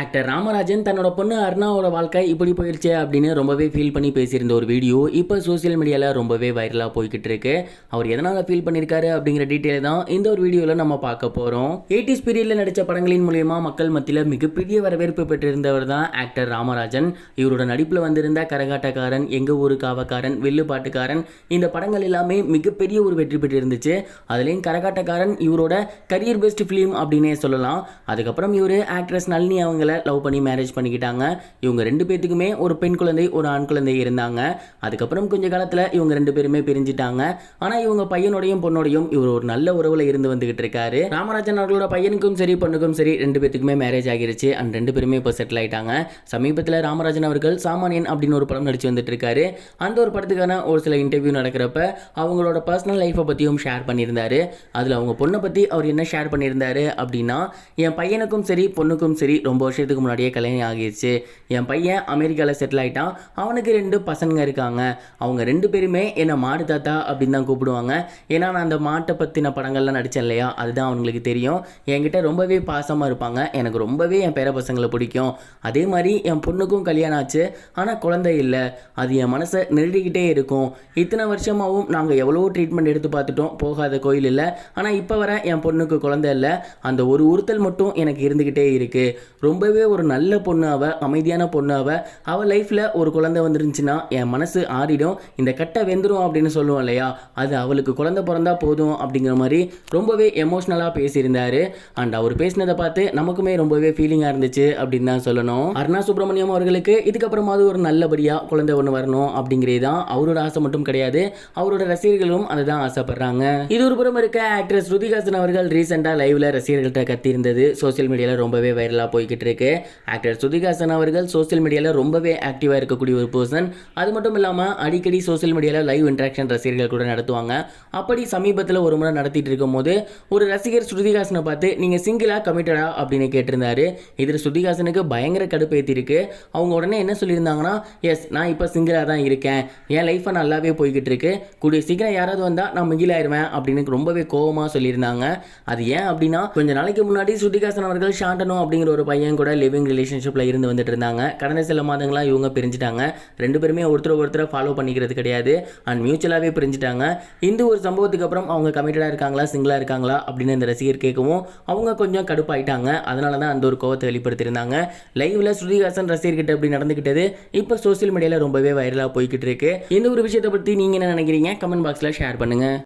Actor Ramarajan தன்னோட பொண்ணு அர்ணாவோட வாழ்க்கை இப்படி போயிடுச்சே அப்படின்னு ரொம்பவே ஃபீல் பண்ணி பேசியிருந்த ஒரு வீடியோ இப்போ சோஷியல் மீடியாவில் ரொம்பவே வைரலாக போய்கிட்டு இருக்கு. அவர் எதனால் ஃபீல் பண்ணியிருக்காரு அப்படிங்கிற டீட்டெயில் தான் இந்த ஒரு வீடியோவில் நம்ம பார்க்க போகிறோம் எயிட்டிஸ் பீரியடில் நடித்த படங்களின் மூலயமா மக்கள் மத்தியில் மிகப்பெரிய வரவேற்பு பெற்றிருந்தவர் தான் ஆக்டர் ராமராஜன். இவரோட நடிப்பில் வந்திருந்த கரகாட்டக்காரன் எங்கள் ஊரு காவக்காரன் வெள்ளுப்பாட்டுக்காரன் இந்த படங்கள் எல்லாமே மிகப்பெரிய ஒரு வெற்றி பெற்றிருந்துச்சு. அதுலேயும் கரகாட்டக்காரன் இவரோட கரியர் பெஸ்ட் ஃபிலிம் அப்படின்னே சொல்லலாம். அதுக்கப்புறம் இவர் ஆக்ட்ரஸ் நளினி அவங்க அவங்கள லவ் பண்ணி மேரேஜ் பண்ணிக்கிட்டாங்க. இவங்க ரெண்டு பேர்த்துக்குமே ஒரு பெண் குழந்தை ஒரு ஆண் குழந்தை இருந்தாங்க. அதுக்கப்புறம் கொஞ்ச காலத்தில் இவங்க ரெண்டு பேருமே பிரிஞ்சிட்டாங்க. ஆனால் இவங்க பையனோடையும் பொண்ணோடையும் இவர் ஒரு நல்ல உறவில் இருந்து வந்துகிட்டு இருக்காரு. ராமராஜன் அவர்களோட பையனுக்கும் சரி பொண்ணுக்கும் சரி ரெண்டு பேர்த்துக்குமே மேரேஜ் ஆகிருச்சு. அண்ட் ரெண்டு பேருமே இப்போ செட்டில் ஆயிட்டாங்க. சமீபத்தில் ராமராஜன் அவர்கள் சாமானியன் அப்படின்னு ஒரு படம் நடிச்சு வந்துட்டு இருக்காரு. அந்த ஒரு படத்துக்கான ஒரு சில இன்டர்வியூ நடக்கிறப்ப அவங்களோட பர்சனல் லைஃப்பை பற்றியும் ஷேர் பண்ணியிருந்தாரு. அதில் அவங்க பொண்ணை பற்றி அவர் என்ன ஷேர் பண்ணியிருந்தாரு அப்படின்னா என் பையனுக்கும் சரி பொண்ணுக்கும் சரி ரொம்ப வருஷத்துக்கு முன்னாடியே கல்யாணம் ஆகிடுச்சு என் பையன் அமெரிக்காவில் செட்டில் ஆயிட்டான். அவனுக்கு ரெண்டு பசங்க இருக்காங்க. அவங்க ரெண்டு பேருமே என்னை மாடு தாத்தா அப்படின்னு தான் கூப்பிடுவாங்க. ஏன்னா நான் அந்த மாட்டை பற்றின படங்கள்லாம் நடித்தேன் இல்லையா? அதுதான் அவங்களுக்கு தெரியும். என்கிட்ட ரொம்பவே பாசமாக இருப்பாங்க. எனக்கு ரொம்பவே என் பேர பசங்களை பிடிக்கும். அதே மாதிரி என் பொண்ணுக்கும் கல்யாணம் ஆச்சு. ஆனால் குழந்தை இல்லை. அது என் மனசை நெருடிக்கிட்டே இருக்கும். இத்தனை வருஷமாகவும் நாங்கள் எவ்வளோ ட்ரீட்மெண்ட் எடுத்து பார்த்துட்டோம். போகாத கோயில் இல்லை. ஆனால் இப்போ வர என் பொண்ணுக்கு குழந்தை இல்லை. அந்த ஒரு உறுத்தல் மட்டும் எனக்கு இருந்துக்கிட்டே இருக்குது ரொம்ப ரொம்பவே ஒரு நல்ல பொண்ணாவ அமைதியான பொண்ணாவ அவ. அவள் லைஃப்பில் ஒரு குழந்தை வந்துருந்துச்சுன்னா என் மனசு ஆறிடும். இந்த கட்டை வெந்துடும் அப்படின்னு சொல்லுவோம் இல்லையா? அது அவளுக்கு குழந்தை பிறந்தா போதும் அப்படிங்கிற மாதிரி ரொம்பவே எமோஷ்னலாக பேசியிருந்தாரு. அண்ட் அவர் பேசினதை பார்த்து நமக்குமே ரொம்பவே ஃபீலிங்காக இருந்துச்சு அப்படின்னு தான் சொல்லணும். அருணா சுப்பிரமணியம் அவர்களுக்கு இதுக்கப்புறமாவது ஒரு நல்லபடியாக குழந்தை ஒன்று வரணும் அப்படிங்கிறது தான் அவரோட ஆசை மட்டும் கிடையாது. அவரோட ரசிகர்களும் அதை தான் ஆசைப்படுறாங்க. இது ஒரு புறம் இருக்க ஆக்ட்ரஸ் ஸ்ருதிகாசன் அவர்கள் ரீசெண்டாக லைவ்ல ரசிகர்கள்ட்ட கத்தியிருந்தது. சோஷியல் மீடியாவில் ரொம்பவே வைரலாக போய்கிட்டு போயிட்டுருக்கு ஆக்டர் சுதிகாசன் அவர்கள் சோஷியல் மீடியாவில் ரொம்பவே ஆக்டிவாக இருக்கக்கூடிய ஒரு பர்சன் அது மட்டும் இல்லாமல் அடிக்கடி சோஷியல் மீடியாவில் லைவ் இன்ட்ராக்ஷன் ரசிகர்கள் கூட நடத்துவாங்க. அப்படி சமீபத்தில் ஒரு முறை நடத்திட்டு இருக்கும்போது ஒரு ரசிகர் ஸ்ருதிகாசனை பார்த்து நீங்கள் சிங்கிளாக கமிட்டடா அப்படின்னு கேட்டிருந்தாரு. இதில் ஸ்ருதிகாசனுக்கு பயங்கர கடுப்பேற்றிருக்கு அவங்க உடனே என்ன சொல்லியிருந்தாங்கன்னா எஸ் நான் இப்போ சிங்கிளாக தான் இருக்கேன். என் லைஃப்பை நல்லாவே போய்கிட்டு இருக்கு கூடிய சீக்கிரம் யாராவது வந்தால் நான் மிகிலாயிருவேன் அப்படின்னு ரொம்பவே கோவமாக சொல்லியிருந்தாங்க. அது ஏன் அப்படின்னா கொஞ்ச நாளைக்கு முன்னாடி ஸ்ருதிகாசன் அவர்கள் ஷாண்டனோ அப்படிங்கிற ஒரு பையன் கூட லிவிங் ரிலேஷன்ஷிப்பில் இருந்து வந்துட்டு இருந்தாங்க. கடந்த சில மாதங்களாக இவங்க பிரிஞ்சுட்டாங்க. ரெண்டு பேருமே ஒருத்தர் ஒருத்தரை ஃபாலோ பண்ணிக்கிறது கிடையாது. அண்ட் மியூச்சுவலாகவே பிரிஞ்சுட்டாங்க. இந்த ஒரு சம்பவத்துக்கு அப்புறம் அவங்க கமிட்டடாக இருக்காங்களா சிங்கிளாக இருக்காங்களா அப்படின்னு அந்த ரசிகர் கேட்கவும் அவங்க கொஞ்சம் கடுப்பாயிட்டாங்க. அதனால தான் அந்த ஒரு கோவத்தை வெளிப்படுத்தியிருந்தாங்க. லைவ்ல ஸ்ருதிஹாசன் ரசிகர்கிட்ட அப்படி நடந்துக்கிட்டது இப்போ சோஷியல் மீடியாவில் ரொம்பவே வைரலாக போய்கிட்டு இருக்கு. இந்த ஒரு விஷயத்தை பற்றி நீங்கள் என்ன நினைக்கிறீங்க? கமெண்ட் பாக்ஸில் ஷேர் பண்ணுங்கள்